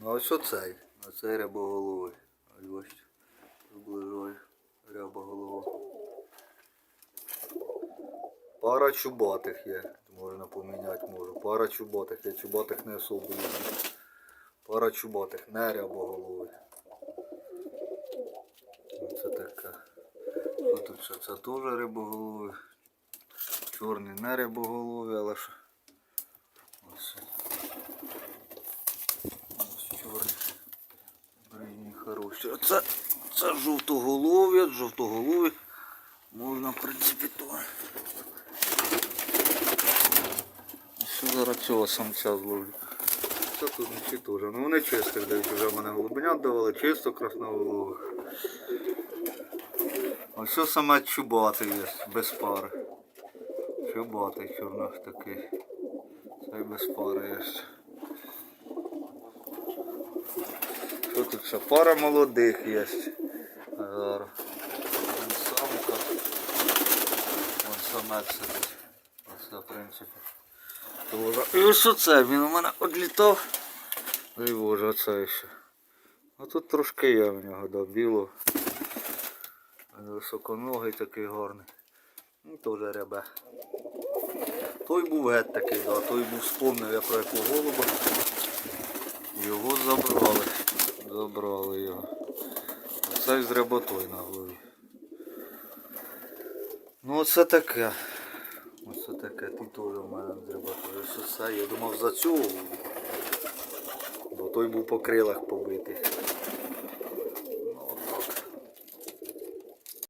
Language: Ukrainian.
Ну ось оцей. Оцей рябоголовий. Ось бачите. Приближаю. Рябоголова. Пара чубатих є. Можна поміняти можу. Пара чубатих. Я чубатих не особо люблю. Пара чубатих, не рябоголовий. Це таке. Що тут ще? Це теж рибоголовий. Чорний не рибоголовий, але ж. Ось. Ось чорний. Бринні це, це жовтоголов'я, жовтоголові. Можна, в принципі, то. Що зараз цього самця зловлю? Це тут не теж. Ну вони чисто дають, вже мене голубенят давали, чисто красноголових. Ось саме чубатий є, без пари. Чубатий чорнах такий. Цей без пари є. Що тут ще? Пара молодих є. Зараз. Вон самка. Вон самець сидить. Оце в принципі. Тоже. І ось оце, він у мене одлітав. Ой боже, оце ще. А тут трошки є в нього, да, білого. Високоногий такий гарний. Ну, теж рябе. Той був геть такий, да, той був спомнив я про якого голуба. Його забрали. Забрали його. Оце з роботою на голові. Ну оце таке. Оце таке. ти теж в мене з роботою. Ось це. Я думав за цю, Бо той був по крилах побитий.